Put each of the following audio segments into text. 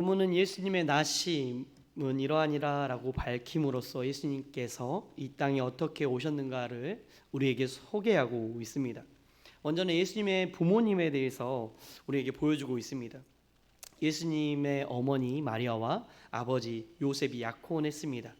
본문은 예수님의 나심은 이러하니라라고 밝힘으로써 예수님께서 이 땅에 어떻게 오셨는가를 우리에게 소개하고 있습니다. 먼저는 예수님의 부모님에 대해서 우리에게 보여주고 있습니다. 예수님의 어머니 마리아와 아버지 요셉이 약혼했습니다.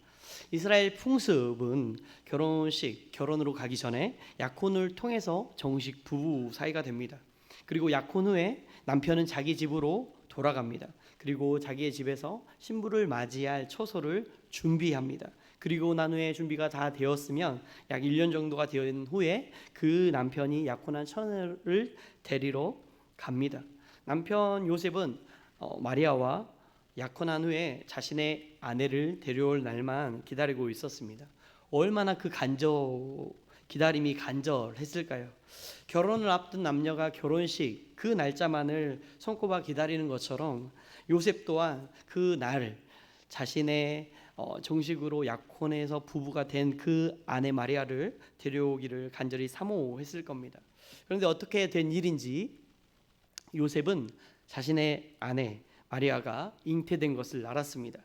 이스라엘 풍습은 결혼식 결혼으로 가기 전에 약혼을 통해서 정식 부부 사이가 됩니다. 그리고 약혼 후에 남편은 자기 집으로 돌아갑니다. 그리고 자기의 집에서 신부를 맞이할 처소를 준비합니다. 그리고 난 후에 준비가 다 되었으면 약 1년 정도가 된 후에 그 남편이 약혼한 처녀를 데리러 갑니다. 남편 요셉은 어, 마리아와 약혼한 후에 자신의 아내를 데려올 날만 기다리고 있었습니다. 얼마나 그 간절 기다림이 간절했을까요? 결혼을 앞둔 남녀가 결혼식 그 날짜만을 손꼽아 기다리는 것처럼 요셉 또한 그 날 자신의 어, 정식으로 약혼해서 부부가 된 그 아내 마리아를 데려오기를 간절히 사모했을 겁니다. 그런데 어떻게 된 일인지 요셉은 자신의 아내 마리아가 잉태된 것을 알았습니다.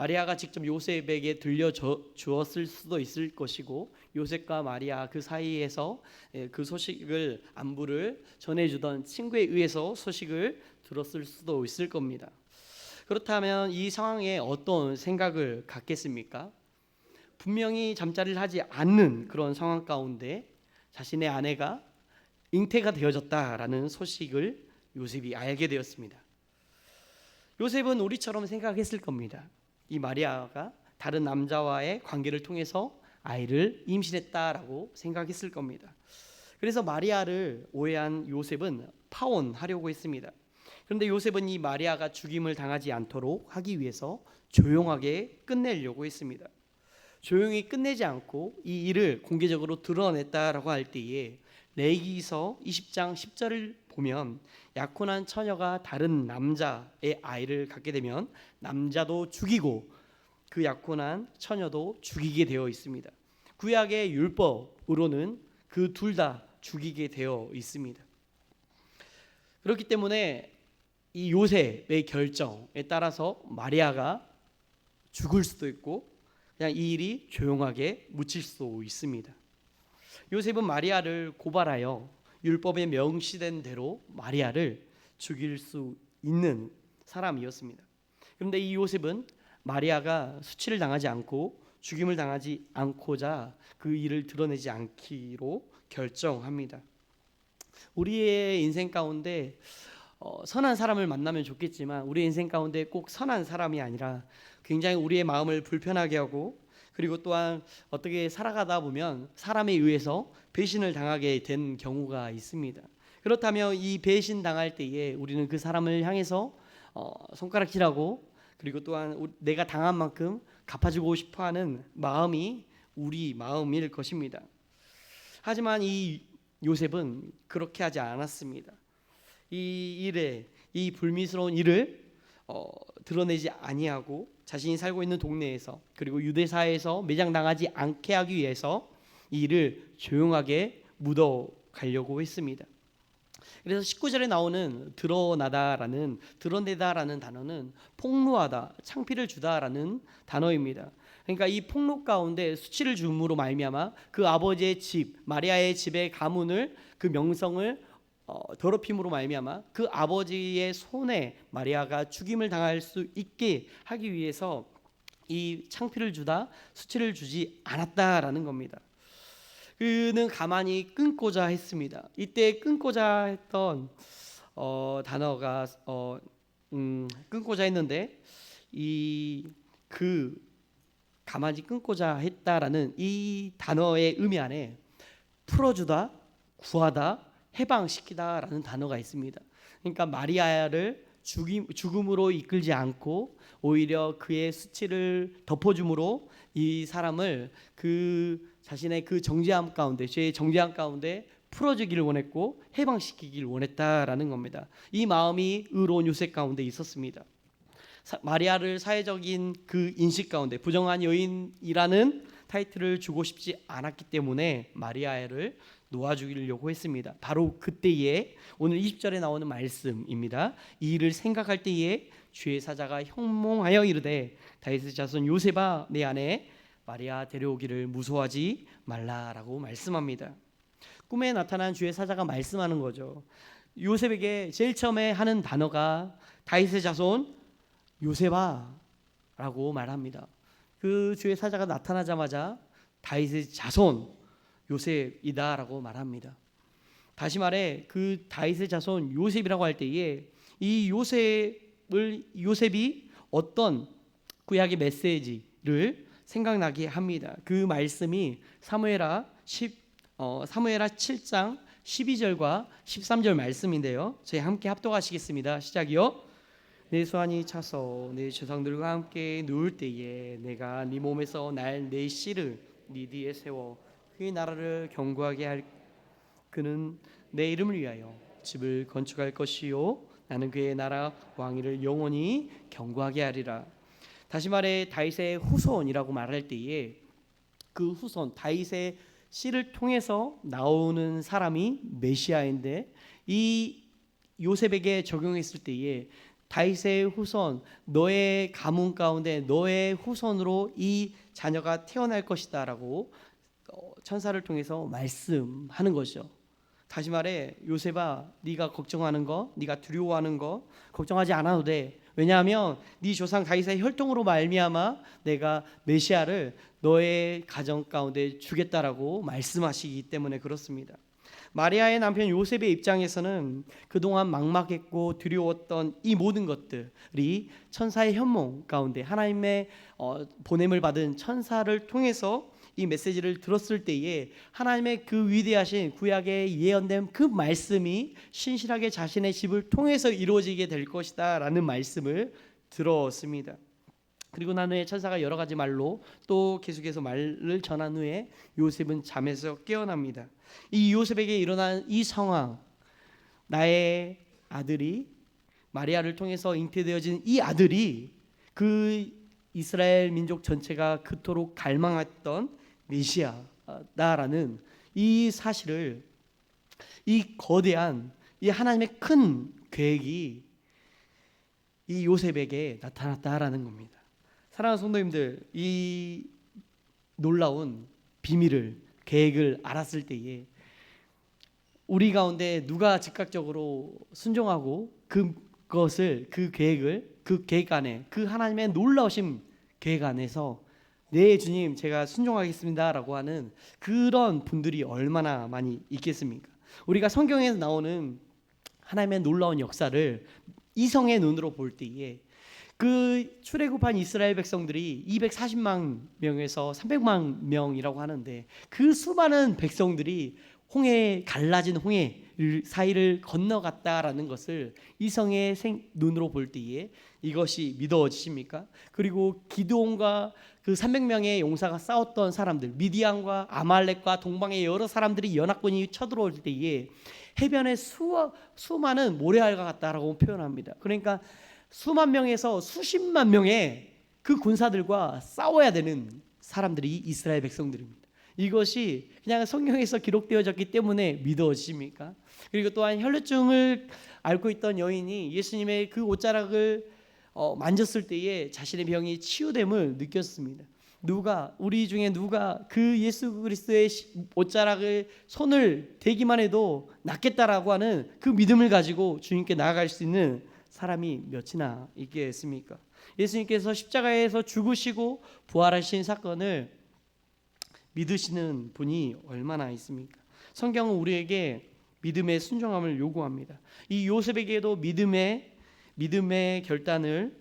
마리아가 직접 요셉에게 들려 주었을 수도 있을 것이고 요셉과 마리아 그 사이에서 예, 그 소식을 안부를 전해주던 친구에 의해서 소식을 들었을 수도 있을 겁니다. 그렇다면 이 상황에 어떤 생각을 갖겠습니까? 분명히 잠자리를 하지 않는 그런 상황 가운데 자신의 아내가 잉태가 되어졌다라는 소식을 요셉이 알게 되었습니다. 요셉은 우리처럼 생각했을 겁니다. 이 마리아가 다른 남자와의 관계를 통해서 아이를 임신했다라고 생각했을 겁니다. 그래서 마리아를 오해한 요셉은 파혼하려고 했습니다. 그런데 요셉은 이 마리아가 죽임을 당하지 않도록 하기 위해서 조용하게 끝내려고 했습니다. 조용히 끝내지 않고 이 일을 공개적으로 드러냈다라고 할 때에 레이기서 20장 10절을 보면 약혼한 처녀가 다른 남자의 아이를 갖게 되면 남자도 죽이고 그 약혼한 처녀도 죽이게 되어 있습니다. 구약의 율법으로는 그 둘 다 죽이게 되어 있습니다. 그렇기 때문에 이 요셉의 결정에 따라서 마리아가 죽을 수도 있고 그냥 이 일이 조용하게 묻힐 수도 있습니다. 요셉은 마리아를 고발하여 율법에 명시된 대로 마리아를 죽일 수 있는 사람이었습니다. 그런데 이 요셉은 마리아가 수치를 당하지 않고 죽임을 당하지 않고자 그 일을 드러내지 않기로 결정합니다. 우리의 인생 가운데 어, 선한 사람을 만나면 좋겠지만 우리 인생 가운데 꼭 선한 사람이 아니라 굉장히 우리의 마음을 불편하게 하고 그리고 또한 어떻게 살아가다 보면 사람에 의해서 배신을 당하게 된 경우가 있습니다. 그렇다면 이 배신 당할 때에 우리는 그 사람을 향해서 어, 손가락질하고 그리고 또한 내가 당한 만큼 갚아주고 싶어하는 마음이 우리 마음일 것입니다. 하지만 이 요셉은 그렇게 하지 않았습니다. 이 일에 이 불미스러운 일을 어, 드러내지 아니하고 자신이 살고 있는 동네에서 그리고 유대사에서 매장당하지 않게 하기 위해서 이 일을 조용하게 묻어 가려고 했습니다. 그래서 19절에 나오는 드러나다라는 드러내다라는 단어는 폭로하다, 창피를 주다라는 단어입니다. 그러니까 이 폭로 가운데 수치를 줌으로 말미암아 그 아버지의 집 마리아의 집의 가문을 그 명성을 어, 더럽힘으로 말미암아 그 아버지의 손에 마리아가 죽임을 당할 수 있게 하기 위해서 이 창피를 주다 수치를 주지 않았다라는 겁니다. 그는 가만히 끊고자 했습니다. 이때 끊고자 했던 어, 단어가 어, 음, 끊고자 했는데 이 그 가만히 끊고자 했다라는 이 단어의 의미 안에 풀어주다, 구하다, 해방시키다라는 단어가 있습니다. 그러니까 마리아를 죽임, 죽음 으로 이끌지 않고 오히려 그의 수치를 덮어줌으로 이 사람을 그 자신의 그 정죄함 가운데 죄의 정죄함 가운데 풀어주기를 원했고 해방시키기를 원했다라는 겁니다. 이 마음이 의로운 요셉 가운데 있었습니다. 사, 마리아를 사회적인 그 인식 가운데 부정한 여인이라는 타이틀을 주고 싶지 않았기 때문에 마리아를 놓아주려고 했습니다. 바로 그때에 오늘 20절에 나오는 말씀입니다. 이 일을 생각할 때에 주의 사자가 형몽하여 이르되 다윗의 자손 요셉아 내 안에 마리아 데려오기를 무서워하지 말라라고 말씀합니다. 꿈에 나타난 주의 사자가 말씀하는 거죠. 요셉에게 제일 처음에 하는 단어가 다윗의 자손 요셉아라고 말합니다. 그 주의 사자가 나타나자마자 다윗의 자손 요셉이다라고 말합니다. 다시 말해 그 다윗의 자손 요셉이라고 할 때에 이 요셉을 요셉이 어떤 구약의 메시지를 생각나게 합니다. 그 말씀이 사무엘하 10 어, 사무엘하 7장 12절과 13절 말씀인데요. 저희 함께 합독하시겠습니다. 시작이요. 내 소환이 차서 내 조상들과 함께 누울 때에 내가 네 몸에서 날 내 씨를 네 뒤에 세워 그의 나라를 경고하게 할 그는 내 이름을 위하여 집을 건축할 것이요 나는 그의 나라 왕위를 영원히 경고하게 하리라. 다시 말해 다윗의 후손이라고 말할 때에 그 후손 다윗의 씨를 통해서 나오는 사람이 메시아인데 이 요셉에게 적용했을 때에 다윗의 후손 너의 가문 가운데 너의 후손으로 이 자녀가 태어날 것이다라고 어, 천사를 통해서 말씀하는 것이죠. 다시 말해 요셉아 네가 걱정하는 거, 네가 두려워하는 거 걱정하지 않아도 돼. 왜냐하면 네 조상 다윗의 혈통으로 말미암아 내가 메시아를 너의 가정 가운데 주겠다라고 말씀하시기 때문에 그렇습니다. 마리아의 남편 요셉의 입장에서는 그동안 막막했고 두려웠던 이 모든 것들이 천사의 현몽 가운데 하나님의 어, 보냄을 받은 천사를 통해서 이 메시지를 들었을 때에 하나님의 그 위대하신 구약에 예언된 그 말씀이 신실하게 자신의 집을 통해서 이루어지게 될 것이다라는 말씀을 들었습니다. 그리고 난 후에 천사가 여러 가지 말로 또 계속해서 말을 전한 후에 요셉은 잠에서 깨어납니다. 이 요셉에게 일어난 이 상황, 나의 아들이 마리아를 통해서 잉태되어진 이 아들이 그 이스라엘 민족 전체가 그토록 갈망했던 메시아다라는 이 사실을 이 거대한 이 하나님의 큰 계획이 이 요셉에게 나타났다라는 겁니다. 사랑하는 성도님들, 이 놀라운 비밀을 계획을 알았을 때에 우리 가운데 누가 즉각적으로 순종하고 그것을 그 계획을 그 계획 안에 그 하나님의 놀라우신 계획 안에서 네 주님 제가 순종하겠습니다라고 하는 그런 분들이 얼마나 많이 있겠습니까? 우리가 성경에서 나오는 하나님의 놀라운 역사를 이성의 눈으로 볼 때에 그 출애굽한 이스라엘 백성들이 240만 명에서 300만 명이라고 하는데 그 수많은 백성들이 홍해 갈라진 홍해 사이를 건너갔다라는 것을 이성의 생, 눈으로 볼 때에 이것이 믿어지십니까? 그리고 기드온과 그 300명의 용사가 싸웠던 사람들, 미디안과 아말렉과 동방의 여러 사람들이 연합군이 쳐들어올 때에 해변에 수 수많은 모래알과 같다라고 표현합니다. 그러니까 수만 명에서 수십만 명의 그 군사들과 싸워야 되는 사람들이 이스라엘 백성들입니다. 이것이 그냥 성경에서 기록되어졌기 때문에 믿어지십니까? 그리고 또한 혈루증을 앓고 있던 여인이 예수님의 그 옷자락을 어, 만졌을 때에 자신의 병이 치유됨을 느꼈습니다. 누가 우리 중에 누가 그 예수 그리스도의 옷자락을 손을 대기만 해도 낫겠다라고 하는 그 믿음을 가지고 주님께 나아갈 수 있는 사람이 몇이나 있겠습니까? 예수님께서 십자가에서 죽으시고 부활하신 사건을 믿으시는 분이 얼마나 있습니까? 성경은 우리에게 믿음의 순종함을 요구합니다. 이 요셉에게도 믿음의 믿음의 결단을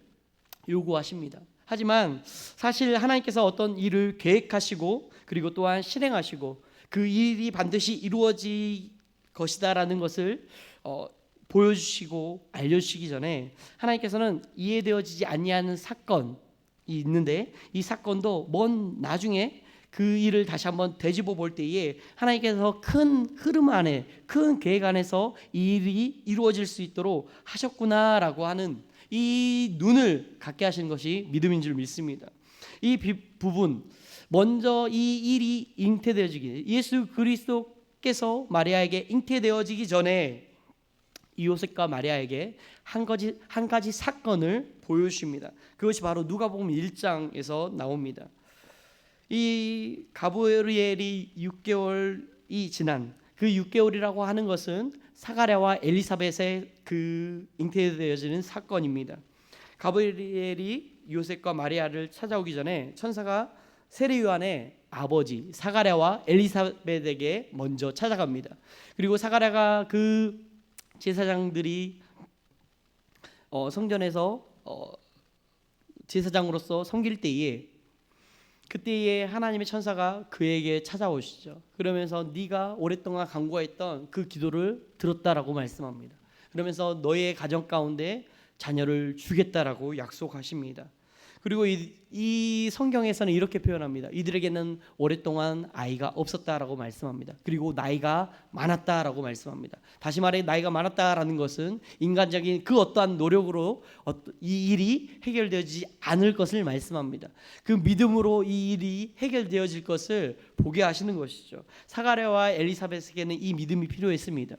요구하십니다. 하지만 사실 하나님께서 어떤 일을 계획하시고 그리고 또한 실행하시고 그 일이 반드시 이루어질 것이다라는 것을 어, 보여주시고 알려주시기 전에 하나님께서는 이해되어지지 아니하는 사건이 있는데 이 사건도 먼 나중에 그 일을 다시 한번 되짚어 볼 때에 하나님께서 큰 흐름 안에 큰 계획 안에서 이 일이 이루어질 수 있도록 하셨구나라고 하는 이 눈을 갖게 하시는 것이 믿음인 줄 믿습니다. 이 부분 먼저 이 일이 잉태되어지기 예수 그리스도 하나님께서 마리아에게 잉태되어지기 전에 이 요셉과 마리아에게 한 가지 한 가지 사건을 보여주십니다. 그것이 바로 누가복음 1장에서 나옵니다. 이 가브리엘이 6개월이 지난 그 6개월이라고 하는 것은 사가랴와 엘리사벳의 그 잉태되어지는 사건입니다. 가브리엘이 요셉과 마리아를 찾아오기 전에 천사가 세례 요한의 아버지 사가랴와 엘리사벳에게 먼저 찾아갑니다. 그리고 사가랴가 그 제사장들이 어, 성전에서 어, 제사장으로서 섬길 때에 그때에 하나님의 천사가 그에게 찾아오시죠. 그러면서 네가 오랫동안 간구했던 그 기도를 들었다라고 말씀합니다. 그러면서 너의 가정 가운데 자녀를 주겠다라고 약속하십니다. 그리고 이, 이 성경에서는 이렇게 표현합니다. 이들에게는 오랫동안 아이가 없었다라고 말씀합니다. 그리고 나이가 많았다라고 말씀합니다. 다시 말해 나이가 많았다라는 것은 인간적인 그 어떠한 노력으로 이 일이 해결되지 않을 것을 말씀합니다. 그 믿음으로 이 일이 해결되어질 것을 보게 하시는 것이죠. 사가랴와 엘리사벳에게는 이 믿음이 필요했습니다.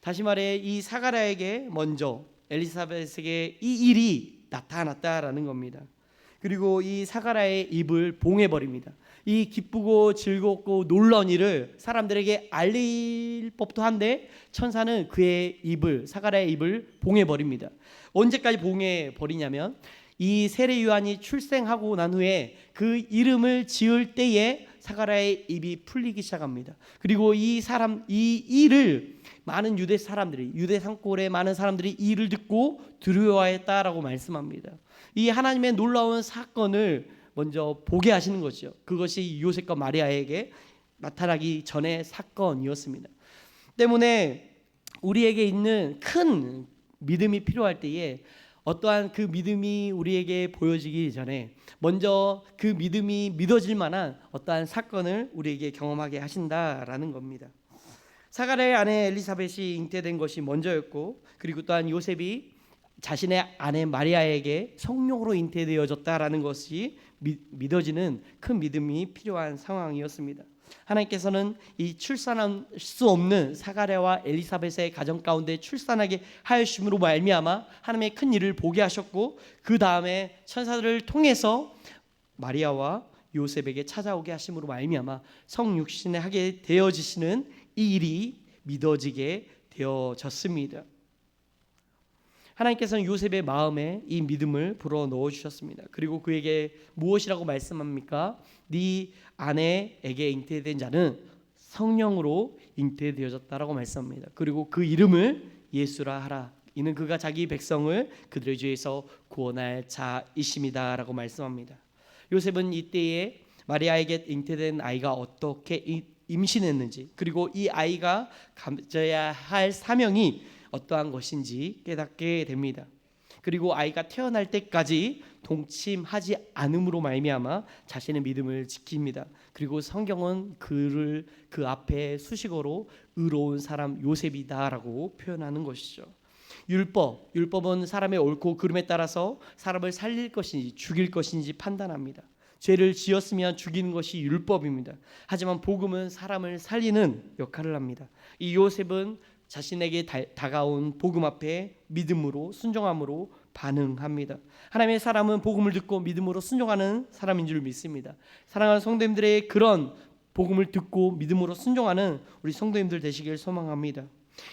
다시 말해 이 사가랴에게 먼저 엘리사벳에게 이 일이 나타났다라는 겁니다. 그리고 이 사가라의 입을 봉해 버립니다. 이 기쁘고 즐겁고 놀라운 일을 사람들에게 알릴 법도 한데 천사는 그의 입을 사가라의 입을 봉해 버립니다. 언제까지 봉해 버리냐면 이 세례 요한이 출생하고 난 후에 그 이름을 지을 때에 사가라의 입이 풀리기 시작합니다. 그리고 이 사람 이 일을 많은 유대 사람들이 유대 산골의 많은 사람들이 이 일을 듣고 두려워했다라고 말씀합니다. 이 하나님의 놀라운 사건을 먼저 보게 하시는 것이죠. 그것이 요셉과 마리아에게 나타나기 전의 사건이었습니다. 때문에 우리에게 있는 큰 믿음이 필요할 때에 어떠한 그 믿음이 우리에게 보여지기 전에 먼저 그 믿음이 믿어질 만한 어떠한 사건을 우리에게 경험하게 하신다라는 겁니다. 사가랴의 아내 엘리사벳이 잉태된 것이 먼저였고 그리고 또한 요셉이 자신의 아내 마리아에게 성령으로 잉태되어졌다라는 것이 믿어지는 큰 믿음이 필요한 상황이었습니다. 하나님께서는 이 출산할 수 없는 사가랴와 엘리사벳의 가정 가운데 출산하게 하였음으로 말미암아 하나님의 큰 일을 보게 하셨고 그 다음에 천사들을 통해서 마리아와 요셉에게 찾아오게 하심으로 말미암아 성육신에 하게 되어지시는 이 일이 믿어지게 되어졌습니다. 하나님께서는 요셉의 마음에 이 믿음을 불어 넣어 주셨습니다. 그리고 그에게 무엇이라고 말씀합니까? 네 아내에게 잉태된 자는 성령으로 잉태되어졌다라고 말씀합니다. 그리고 그 이름을 예수라 하라. 이는 그가 자기 백성을 그들의 죄에서 구원할 자이심이다라고 말씀합니다. 요셉은 이때에 마리아에게 잉태된 아이가 어떻게 임신했는지 그리고 이 아이가 가져야 할 사명이 어떠한 것인지 깨닫게 됩니다. 그리고 아이가 태어날 때까지 동침하지 않음으로 말미암아 자신의 믿음을 지킵니다. 그리고 성경은 그를 그 앞에 수식어로 의로운 사람 요셉이다라고 표현하는 것이죠. 율법, 율법은 사람의 옳고 그름에 따라서 사람을 살릴 것인지 죽일 것인지 판단합니다. 죄를 지었으면 죽이는 것이 율법입니다. 하지만 복음은 사람을 살리는 역할을 합니다. 이 요셉은 자신에게 다, 가온 복음 앞에 믿음으로 순종함으로 반응합니다. 하나님의 사람은 복음을 듣고 믿음으로 순종하는 사람인 줄 믿습니다. 사랑하는 성도님들의 그런 복음을 듣고 믿음으로 순종하는 우리 성도님들 되시길 소망합니다.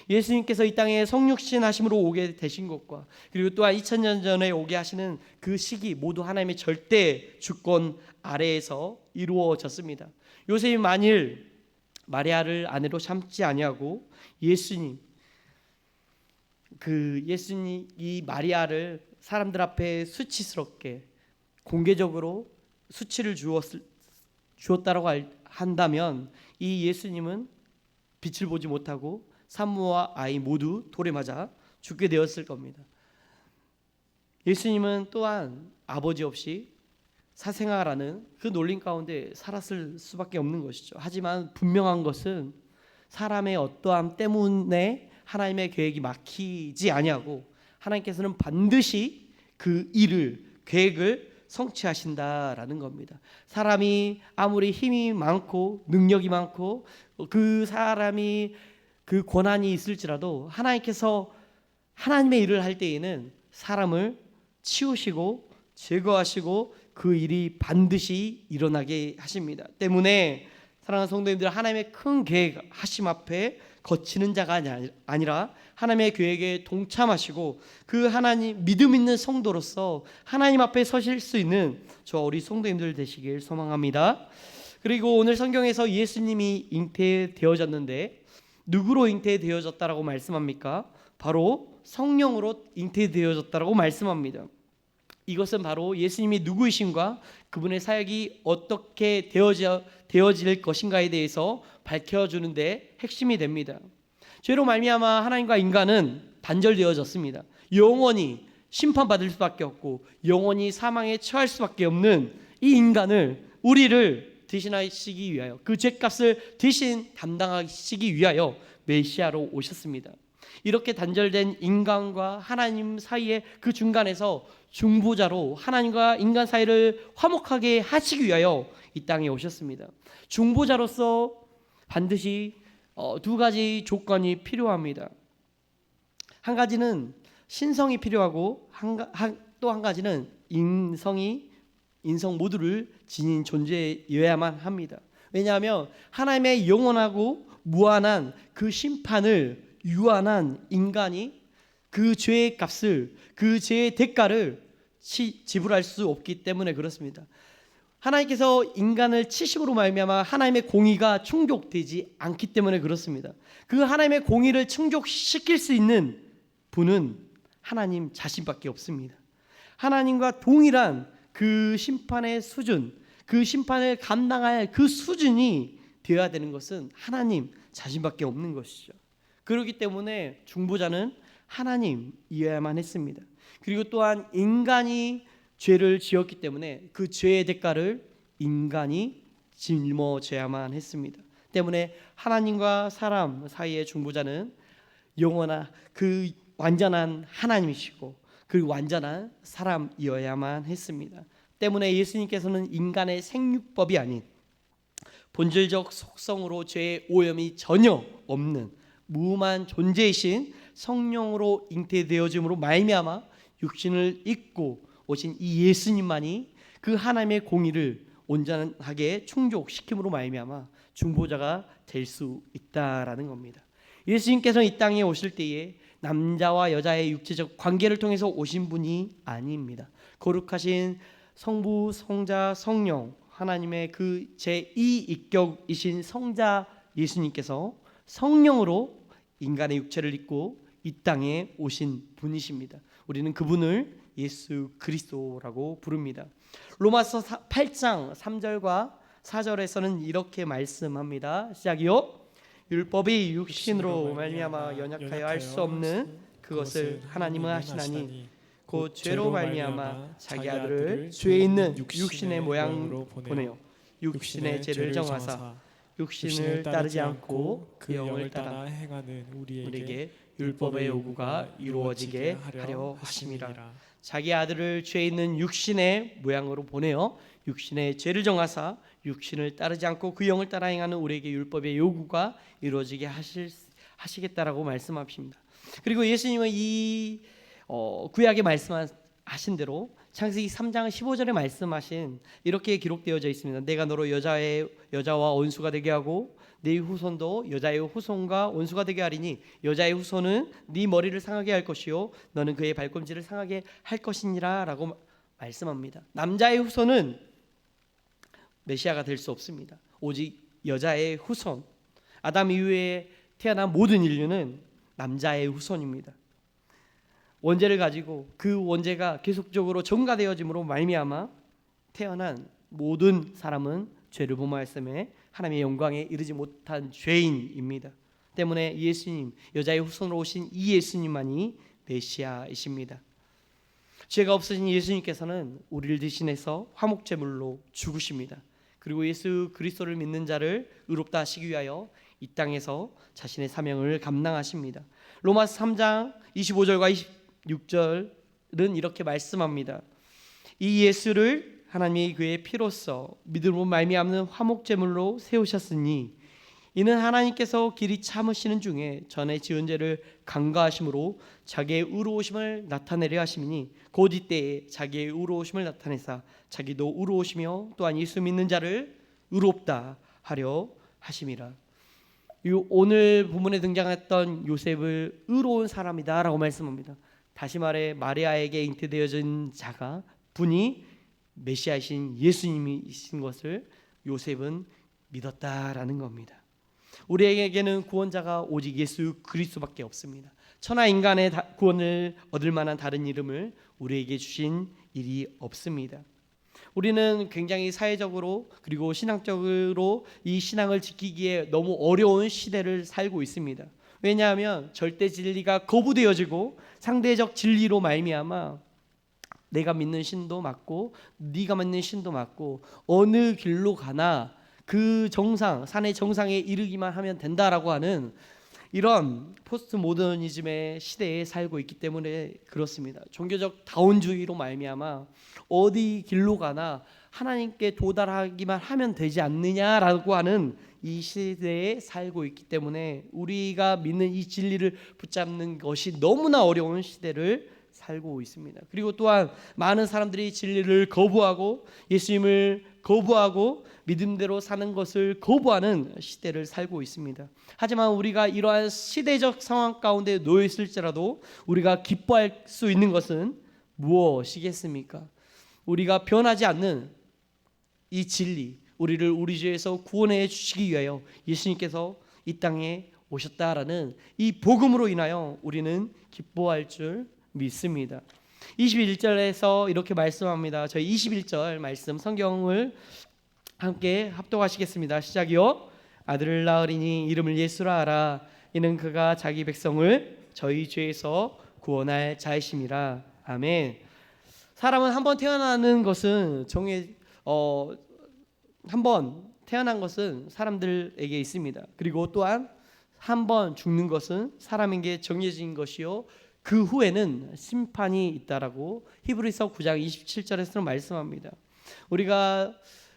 예수님께서 이 땅에 성육신 하심으로 오게 되신 것과 그리고 또한 2000년 전에 오게 하시는 그 시기 모두 하나님의 절대 주권 아래에서 이루어졌습니다. 요셉이 만일 마리아를 아내로 삼지 아니하고 예수님 그 예수님 이 마리아를 사람들 앞에 수치스럽게 공개적으로 수치를 주었을 주었다라고 한다면 이 예수님은 빛을 보지 못하고 산모와 아이 모두 돌에 맞아 죽게 되었을 겁니다. 예수님은 또한 아버지 없이 사생아라는 그 놀림 가운데 살았을 수밖에 없는 것이죠. 하지만 분명한 것은 사람의 어떠함 때문에 하나님의 계획이 막히지 아니하고 하나님께서는 반드시 그 일을 계획을 성취하신다라는 겁니다. 사람이 아무리 힘이 많고 능력이 많고 그 사람이 그 권한이 있을지라도 하나님께서 하나님의 일을 할 때에는 사람을 치우시고 제거하시고 그 일이 반드시 일어나게 하십니다. 때문에 사랑하는 성도님들 하나님의 큰 계획 하심 앞에 거치는 자가 아니- 아니라 하나님의 계획에 동참하시고 그 하나님 믿음 있는 성도로서 하나님 앞에 서실 수 있는 저 우리 성도님들 되시길 소망합니다. 그리고 오늘 성경에서 예수님이 잉태되어졌는데 누구로 잉태되어졌다라고 말씀합니까? 바로 성령으로 잉태되어졌다라고 말씀합니다. 이것은 바로 예수님이 누구이신가 그분의 사역이 어떻게 되어져, 되어질 것인가에 대해서 밝혀주는데 핵심이 됩니다. 죄로 말미암아 하나님과 인간은 단절되어졌습니다. 영원히 심판받을 수밖에 없고 영원히 사망에 처할 수밖에 없는 이 인간을 우리를 대신하시기 위하여 그 죄값을 대신 담당하시기 위하여 메시아로 오셨습니다. 이렇게 단절된 인간과 하나님 사이의 그 중간에서 중보자로 하나님과 인간 사이를 화목하게 하시기 위하여 이 땅에 오셨습니다. 중보자로서 반드시 어, 두 가지 조건이 필요합니다. 한 가지는 신성이 필요하고 또 한 가지는 인성이 인성 모두를 지닌 존재여야만 합니다. 왜냐하면 하나님의 영원하고 무한한 그 심판을 유한한 인간이 그 죄의 값을 그 죄의 대가를 치, 지불할 수 없기 때문에 그렇습니다. 하나님께서 인간을 치심으로 말미암아 하나님의 공의가 충족되지 않기 때문에 그렇습니다. 그 하나님의 공의를 충족시킬 수 있는 분은 하나님 자신밖에 없습니다. 하나님과 동일한 그 심판의 수준, 그 심판을 감당할 그 수준이 되어야 되는 것은 하나님 자신밖에 없는 것이죠. 그렇기 때문에 중보자는 하나님이어야만 했습니다. 그리고 또한 인간이 죄를 지었기 때문에 그 죄의 대가를 인간이 짊어져야만 했습니다. 때문에 하나님과 사람 사이의 중보자는 영원한 그 완전한 하나님이시고 그 완전한 사람이어야만 했습니다. 때문에 예수님께서는 인간의 생육법이 아닌 본질적 속성으로 죄의 오염이 전혀 없는 무한 존재이신 성령으로 잉태되어짐으로 말미암아 육신을 입고 오신 이 예수님만이 그 하나님의 공의를 온전하게 충족시킴으로 말미암아 중보자가 될 수 있다라는 겁니다. 예수님께서는 이 땅에 오실 때에 남자와 여자의 육체적 관계를 통해서 오신 분이 아닙니다. 거룩하신 성부, 성자, 성령 하나님의 그 제2 입격이신 성자 예수님께서 성령으로 인간의 육체를 입고 이 땅에 오신 분이십니다. 우리는 그분을 예수 그리스도라고 부릅니다. 로마서 8장 3절과 4절에서는 이렇게 말씀합니다. 시작이요. 율법이 육신으로 말미암아 연약하여 할 수 없는 그것을 하나님은 하시나니 곧 죄로 말미암아 자기 아들을 죄 있는 육신의 모양으로 보내요. 육신의 죄를 정하사 육신을 따르지 않고 그 영을 따라 행하는 우리에게 우리에게 율법의 요구가 이루어지게 하려 하심이라. 자기 아들을 죄 있는 육신의 모양으로 보내어 육신의 죄를 정하사 육신을 따르지 않고 그 영을 따라 행하는 우리에게 율법의 요구가 이루어지게 하실 하시겠다라고 말씀하십니다. 그리고 예수님은 이 어, 구약에 말씀하신 대로 창세기 3장 15절에 말씀하신 이렇게 기록되어져 있습니다. 내가 너로 여자의 여자와 원수가 되게 하고 네 후손도 여자의 후손과 원수가 되게 하리니 여자의 후손은 네 머리를 상하게 할 것이요 너는 그의 발꿈치를 상하게 할 것이니라라고 말씀합니다. 남자의 후손은 메시아가 될 수 없습니다. 오직 여자의 후손 아담 이후에 태어난 모든 인류는 남자의 후손입니다. 원죄를 가지고 그 원죄가 계속적으로 전가되어짐으로 말미암아 태어난 모든 사람은 죄를 범하였음에 하나님의 영광에 이르지 못한 죄인입니다. 때문에 예수님 여자의 후손으로 오신 이 예수님만이 메시아이십니다. 죄가 없으신 예수님께서는 우리를 대신해서 화목제물로 죽으십니다. 그리고 예수 그리스도를 믿는 자를 의롭다 하시기 위하여 이 땅에서 자신의 사명을 감당하십니다. 로마서 3장 25절과 26절은 이렇게 말씀합니다. 이 예수를 하나님이 그의 피로써 믿음으로 말미암는 화목제물로 세우셨으니 이는 하나님께서 길이 참으시는 중에 전에 지은 죄를 간과하심으로 자기의 의로우심을 나타내려 하심이니 곧 이때에 자기의 의로우심을 나타내사 자기도 의로우시며 또한 예수 믿는 자를 의롭다 하려 하심이라. 이 오늘 본문에 등장했던 요셉을 의로운 사람이다라고 말씀합니다. 다시 말해 마리아에게 잉태되어진 자가 분이 메시아이신 예수님이신 것을 요셉은 믿었다라는 겁니다. 우리에게는 구원자가 오직 예수 그리스도밖에 없습니다. 천하 인간의 다- 구원을 얻을 만한 다른 이름을 우리에게 주신 일이 없습니다. 우리는 굉장히 사회적으로 그리고 신앙적으로 이 신앙을 지키기에 너무 어려운 시대를 살고 있습니다. 왜냐하면 절대 진리가 거부되어지고 상대적 진리로 말미암아 내가 믿는 신도 맞고 네가 믿는 신도 맞고 어느 길로 가나 그 정상 산의 정상에 이르기만 하면 된다라고 하는 이런 포스트 모더니즘의 시대에 살고 있기 때문에 그렇습니다. 종교적 다운주의로 말미암아 어디 길로 가나 하나님께 도달하기만 하면 되지 않느냐라고 하는 이 시대에 살고 있기 때문에 우리가 믿는 이 진리를 붙잡는 것이 너무나 어려운 시대를 살고 있습니다. 그리고 또한 많은 사람들이 진리를 거부하고 예수님을 거부하고 믿음대로 사는 것을 거부하는 시대를 살고 있습니다. 하지만 우리가 이러한 시대적 상황 가운데 놓여 있을지라도 우리가 기뻐할 수 있는 것은 무엇이겠습니까? 우리가 변하지 않는 이 진리, 우리를 우리 죄에서 구원해 주시기 위하여 예수님께서 이 땅에 오셨다라는 이 복음으로 인하여 우리는 기뻐할 줄 믿습니다. 21절에서 이렇게 말씀합니다. 저희 21절 말씀 성경을 함께 합독하시겠습니다. 시작이요. 아들을 낳으리니 이름을 예수라 하라. 이는 그가 자기 백성을 저희 죄에서 구원할 자이심이라. 아멘. 사람은 한 번 태어나는 것은 정해 어 한 번 태어난 것은 사람들에게 있습니다. 그리고 또한 한 번 죽는 것은 사람에게 정해진 것이요. 그 후에는 심판이 있다라고 히브리서 9장 27절에서는 말씀합니다. 우리가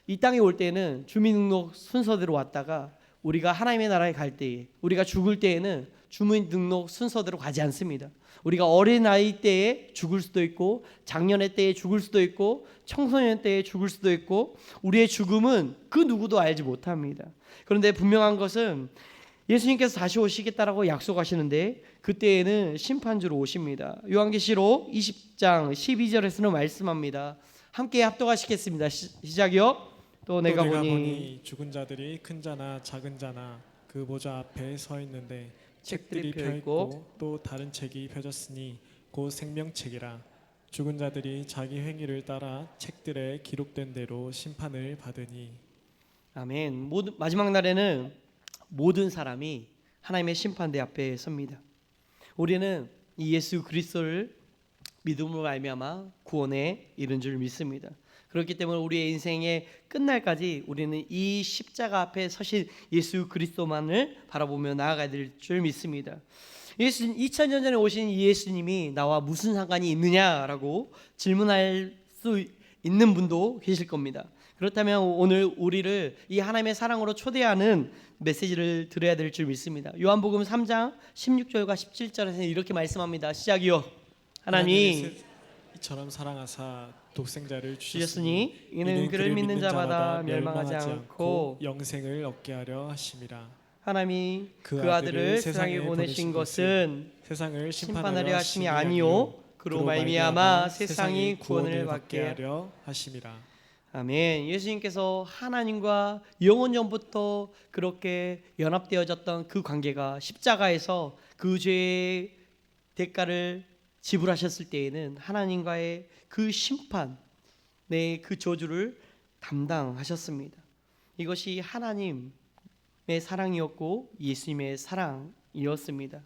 이 땅에 올 때는 주민등록 순서대로 왔다가 우리가 하나님의 나라에 갈 때에 우리가 죽을 때에는 주민 등록 순서대로 가지 않습니다. 우리가 어린 아이 때에 죽을 수도 있고 작년의 때에 죽을 수도 있고 청소년 때에 죽을 수도 있고 우리의 죽음은 그 누구도 알지 못합니다. 그런데 분명한 것은 예수님께서 다시 오시겠다라고 약속하시는데 그때에는 심판주로 오십니다. 요한계시록 20장 12절에서는 말씀합니다. 함께 합독하시겠습니다. 시, 시작이요. 또 내가, 보니, 죽은 자들이 큰 자나 작은 자나 그 보좌 앞에 서 있는데 책들이 펴펴 있고 또 다른 책이 펴졌으니 곧 생명책이라 죽은 자들이 자기 행위를 따라 책들에 기록된 대로 심판을 받으니 아멘. 모든 마지막 날에는 모든 사람이 하나님의 심판대 앞에 섭니다. 우리는 이 예수 그리스도를 믿음으로 말미암아 구원에 이른 줄 믿습니다. 그렇기 때문에 우리의 인생의 끝날까지 우리는 이 십자가 앞에 서신 예수 그리스도만을 바라보며 나아가야 될 줄 믿습니다. 예수 2000년 전에 오신 이 예수님이 나와 무슨 상관이 있느냐라고 질문할 수 있는 분도 계실 겁니다. 그렇다면 오늘 우리를 이 하나님의 사랑으로 초대하는 메시지를 들어야 될 줄 믿습니다. 요한복음 3장 16절과 17절에서 이렇게 말씀합니다. 시작이요. 하나님 이처럼 사랑하사 독생자를 주셨으니 이는 그를 믿는 자마다 멸망하지 않고 영생을 얻게 하려 하심이라. 하나님이 그 그 아들을 세상에 보내신 것은 세상을 심판하려 하심이 아니요. 그로 말미암아 세상이 구원을 받게 하려 하심이라. 아멘. 예수님께서 하나님과 영원 전부터 그렇게 연합되어졌던 그 관계가 십자가에서 그 죄의 대가를 지불하셨을 때에는 하나님과의 그 심판, 네, 그 저주를 담당하셨습니다. 이것이 하나님의 사랑이었고 예수님의 사랑이었습니다.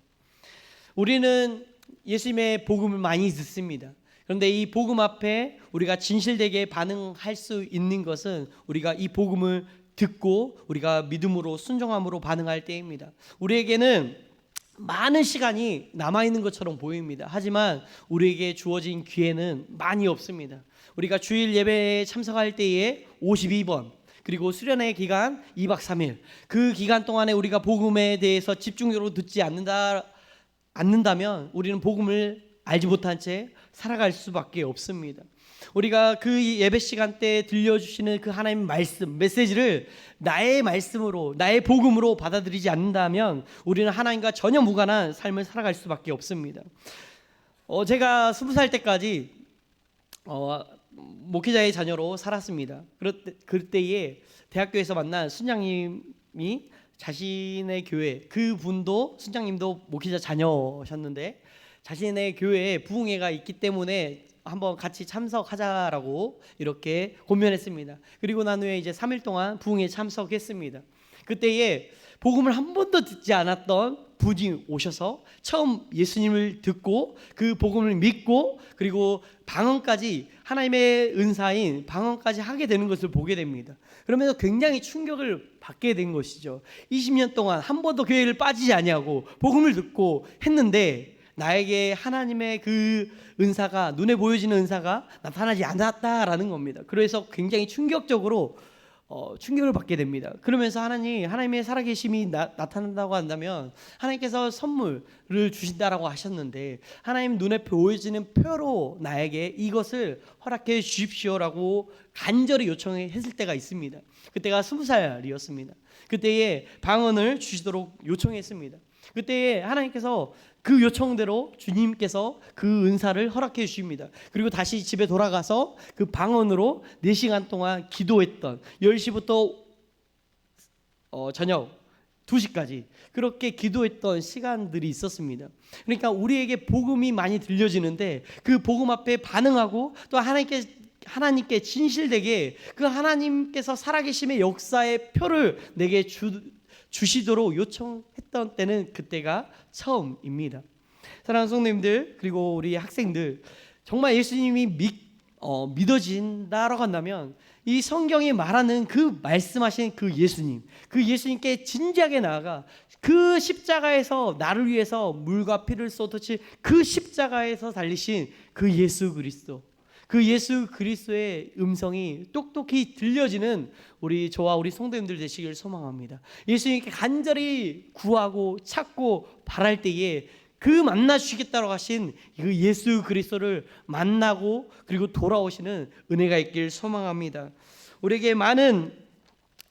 우리는 예수님의 복음을 많이 듣습니다. 그런데 이 복음 앞에 우리가 진실되게 반응할 수 있는 것은 우리가 이 복음을 듣고 우리가 믿음으로 순종함으로 반응할 때입니다. 우리에게는 많은 시간이 남아 있는 것처럼 보입니다. 하지만 우리에게 주어진 기회는 많이 없습니다. 우리가 주일 예배에 참석할 때에 52번 그리고 수련회 기간 2박 3일 그 기간 동안에 우리가 복음에 대해서 집중적으로 듣지 않는다 않는다면 우리는 복음을 알지 못한 채 살아갈 수밖에 없습니다. 우리가 그 예배 시간 때 들려주시는 그 하나님 말씀 메시지를 나의 말씀으로 나의 복음으로 받아들이지 않는다면 우리는 하나님과 전혀 무관한 삶을 살아갈 수밖에 없습니다. 어, 제가 스무 살 때까지 어, 목회자의 자녀로 살았습니다. 그럴 때, 그때에 대학교에서 만난 순장님이 자신의 교회 그 분도 순장님도 목회자 자녀셨는데 자신의 교회에 부흥회가 있기 때문에 한번 같이 참석하자라고 이렇게 고면했습니다. 그리고 난 후에 이제 3일 동안 부흥회 참석했습니다. 그때에 복음을 한 번도 듣지 않았던 분이 오셔서 처음 예수님을 듣고 그 복음을 믿고 그리고 방언까지 하나님의 은사인 방언까지 하게 되는 것을 보게 됩니다. 그러면서 굉장히 충격을 받게 된 것이죠. 20년 동안 한 번도 교회를 빠지지 아니하고 복음을 듣고 했는데 나에게 하나님의 그 은사가 눈에 보여지는 은사가 나타나지 않았다라는 겁니다. 그래서 굉장히 충격적으로 어, 충격을 받게 됩니다. 그러면서 하나님 하나님의 살아계심이 나, 나타난다고 한다면 하나님께서 선물을 주신다라고 하셨는데 하나님 눈에 보여지는 표로 나에게 이것을 허락해 주십시오라고 간절히 요청했을 때가 있습니다. 그때가 스무 살이었습니다. 그때에 방언을 주시도록 요청했습니다. 그때에 하나님께서 그 요청대로 주님께서 그 은사를 허락해 주십니다. 그리고 다시 집에 돌아가서 그 방언으로 4시간 동안 기도했던 10시부터 어, 저녁 2시까지 그렇게 기도했던 시간들이 있었습니다. 그러니까 우리에게 복음이 많이 들려지는데 그 복음 앞에 반응하고 또 하나님께 하나님께 진실되게 그 하나님께서 살아계심의 역사의 표를 내게 주, 주시도록 요청했던 때는 그때가 처음입니다. 사랑하는 성도님들 그리고 우리 학생들 정말 예수님이 믿, 어, 믿어진다라고 한다면 이 성경이 말하는 그 말씀하신 그 예수님 그 예수님께 진지하게 나아가 그 십자가에서 나를 위해서 물과 피를 쏟으신 그 십자가에서 달리신 그 예수 그리스도 그 예수 그리스도의 음성이 똑똑히 들려지는 우리 저와 우리 성도님들 되시길 소망합니다. 예수님께 간절히 구하고 찾고 바랄 때에 그 만나 주시겠다고 하신 그 예수 그리스도를 만나고 그리고 돌아오시는 은혜가 있길 소망합니다. 우리에게 많은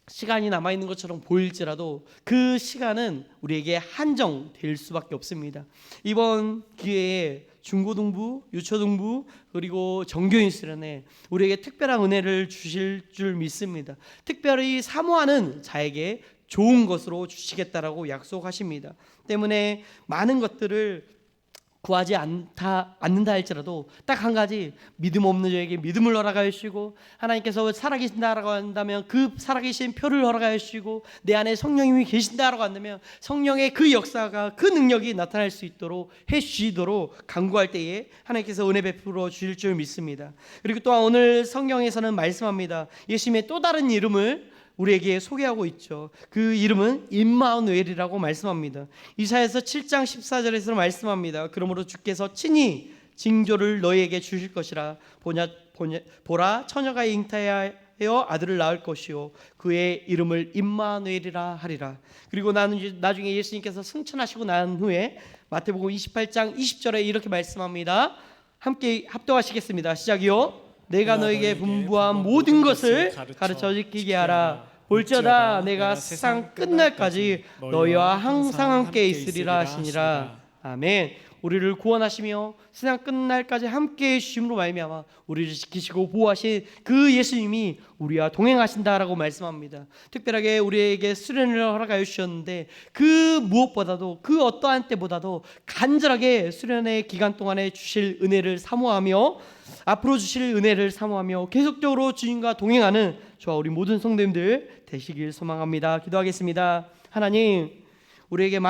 시간이 남아 있는 것처럼 보일지라도 그 시간은 우리에게 한정될 수밖에 없습니다. 이번 기회에 중고등부, 유초등부 그리고 정교인 수련회 우리에게 특별한 은혜를 주실 줄 믿습니다. 특별히 사모하는 자에게 좋은 것으로 주시겠다라고 약속하십니다. 때문에 많은 것들을 구하지 않다 않는다 할지라도 딱 한 가지 믿음 없는 자에게 믿음을 허락하여 주시고 하나님께서 살아계신다라고 한다면 그 살아계신 표를 허락하여 주시고 내 안에 성령님이 계신다라고 한다면 성령의 그 역사가 그 능력이 나타날 수 있도록 해 주시도록 간구할 때에 하나님께서 은혜 베풀어 주실 줄 믿습니다. 그리고 또한 오늘 성경에서는 말씀합니다. 예수님의 또 다른 이름을 우리에게 소개하고 있죠. 그 이름은 임마누엘이라고 말씀합니다. 이사야서 7장 14절에서 말씀합니다. 그러므로 주께서 친히 징조를 너희에게 주실 것이라 보냐, 보냐, 보라 처녀가 잉타하여 아들을 낳을 것이요 그의 이름을 임마누엘이라 하리라. 그리고 나는 나중에 예수님께서 승천하시고 난 후에 마태복음 28장 20절에 이렇게 말씀합니다. 함께 합독하시겠습니다. 시작이요. 내가 너에게 분부한 모든 것을 가르쳐 지키게 하라. 볼지어다 내가 세상 끝날까지 너희와 항상 함께 있으리라 하시니라. 아멘. 우리를 구원하시며 세상 끝날까지 함께 해주심으로 말미암아 우리를 지키시고 보호하신 그 예수님이 우리와 동행하신다라고 말씀합니다. 특별하게 우리에게 수련을 허락하여 주셨는데 그 무엇보다도 그 어떠한 때보다도 간절하게 수련의 기간 동안에 주실 은혜를 사모하며 앞으로 주실 은혜를 사모하며 계속적으로 주님과 동행하는 저와 우리 모든 성도님들 되시길 소망합니다. 기도하겠습니다. 하나님 우리에게 많은